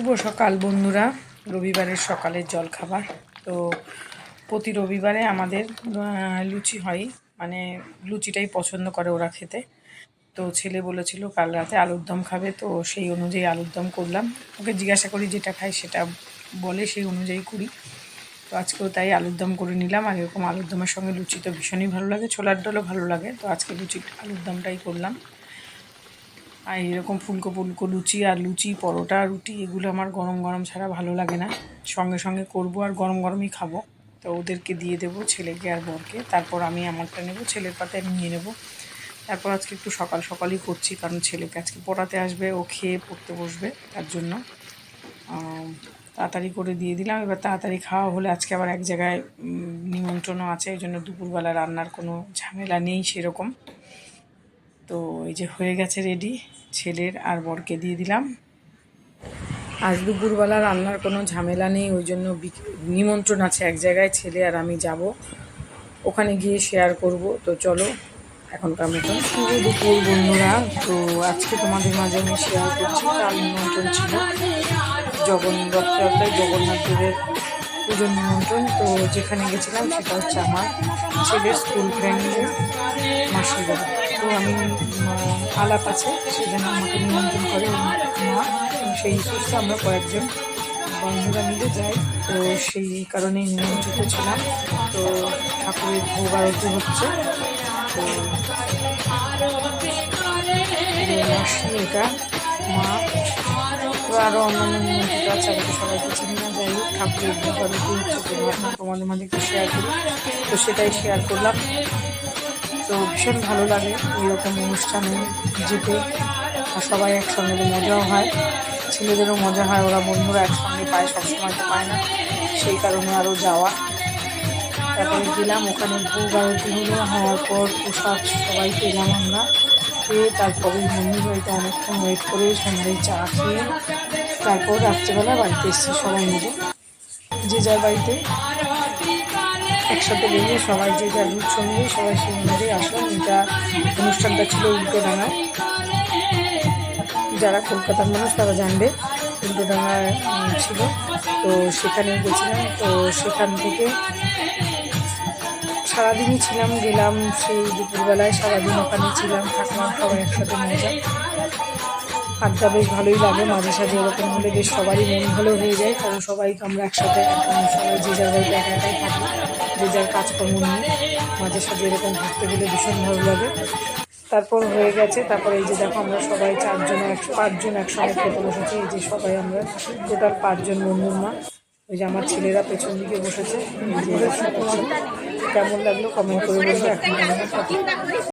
সকাল বন্ধুরা। রবিবারের সকালের জলখাবার। তো প্রতি রবিবারে আমাদের লুচি হয়। মানে লুচিটাই পছন্দ করে ওরা খেতে। তো ছেলে বলেছিল কাল রাতে আলুর দম খাবে, তো সেই অনুযায়ী আলুর দম করলাম। ওকে জিজ্ঞাসা করি যেটা খাই সেটা বলে সেই অনুযায়ী করি। তো আজকেও তাই আলুর দম করে নিলাম। আর এরকম আলুর দমের সঙ্গে লুচি তো ভীষণই ভালো লাগে, ছোলার ডালও ভালো লাগে। তো আজকে লুচি, আলুর দমটাই করলাম। আর এরকম ফুলকো ফুলকো লুচি আর লুচি, পরোটা, রুটি, এগুলো আমার গরম গরম ছাড়া ভালো লাগে না। সঙ্গে সঙ্গে করব আর গরম গরমই খাব। তো ওদেরকে দিয়ে দেবো, ছেলেকে আর বরকে। তারপর আমি আমারটা নেব, ছেলের পাতে আমি নিয়ে নেব। তারপর আজকে একটু সকাল সকালই করছি, কারণ ছেলেকে আজকে পড়াতে আসবে, ও খেয়ে পড়তে বসবে তার জন্য। তাড়াতাড়ি করে দিয়ে দিলাম। এবার তাড়াতাড়ি খাওয়া হলে আজকে আবার এক জায়গায় নিমন্ত্রণও আছে। এই জন্য দুপুরবেলা রান্নার কোনো ঝামেলা নেই সেরকম। তো এই যে হয়ে গেছে রেডি ছেলের আর বরকে দিয়ে দিলাম। আজ দুপুরবেলা রান্নার কোনো ঝামেলা নেই, ওই জন্য নিমন্ত্রণ আছে এক জায়গায়, ছেলে আর আমি যাব। ওখানে গিয়ে শেয়ার করব। তো চলো, এখনকার মতন শুভ দুপুর বন্ধুরা। তো আজকে তোমাদের মাঝে আমি শেয়ার করছি তার নিমন্ত্রণ ছিল। জগন রথযাত্রায় জগন্নাথ দেবের পুজোর নিমন্ত্রণ। তো যেখানে গেছিলাম সেটা হচ্ছে আমার ছেলের স্কুল ফ্রেন্ডের মাসির বাড়ি। আমি আলাপ আছে, সেজন্য আমাকে নিমন্ত্রণ করে মা। সেই সুস্থে আমরা কয়েকজন বন্ধুরা মিলে যাই। তো সেই কারণেই নিমন্ত্রিত ছিলাম। তো ঠাকুরের ভোগ আরতি হচ্ছে। তো এটা মা। আরও অন্যান্য নিমন্ত্রিত আছে আমি তো সবাইকে চিনি না যাই হোক। ঠাকুরের ভোগ আরতি হচ্ছে তোমাদের মাঝে শেয়ার করি। তো সেটাই শেয়ার করলাম। তো ভীষণ ভালো লাগে এরকম অনুষ্ঠানে যেতে। আর সবাই একসঙ্গে মজাও হয়। ছেলেদেরও মজা হয়, ওরা বন্ধুরা একসঙ্গে পায়, সবসময় তো পায় না। সেই কারণে আরও যাওয়া। তারপরে গেলাম, ওখানে ভোগ আরতি হলো, হওয়ার পর প্রসাদ সবাই পেলাম আমরা খেয়ে তারপরে মন্দির বাড়িতে অনেকক্ষণ ওয়েট করে সন্ধ্যায় চা খেয়ে তারপর রাত্রেবেলা বাড়িতে এসেছি সবাই মিলে। যে যার বাড়িতে। একসাথে বেরিয়ে সবাই যে যার রুট সঙ্গে সবাই সেই অনুযায়ী আসলাম এটা অনুষ্ঠানটা ছিল উল্টো ডাঙায় যারা কলকাতার মানুষ তারা জানবে উল্টো ডাঙায় ছিল। তো সেখানে গেছিলাম। তো সেখান থেকে সারাদিনই ছিলাম, গেলাম সেই দুপুরবেলায় সারাদিন ওখানে ছিলাম থাকলাম সবাই একসাথে মজা আড্ডা বেশ ভালোই লাগে, মাঝে সাঝে এরকম হলে বেশ সবারই মন ভালো হয়ে যায়, কারণ সবাই আমরা একসাথে সবাই যে যার বাড়িতে একা থাকি, যে যার কাজকর্ম নিয়ে মাঝে সাঝে এরকম ঘুরতে গেলে ভীষণ ভালো লাগে তারপর হয়ে গেছে, তারপরে এই যে দেখো আমরা সবাই চারজন এক, পাঁচজন একসঙ্গে খেতে বসেছি, এই যে সবাই আমরা টোটাল পাঁচজন বন্ধুর মা, ওই যে আমার ছেলেরা পেছন দিকে বসেছে। কেমন লাগল কমেন্ট করে বলব, এখন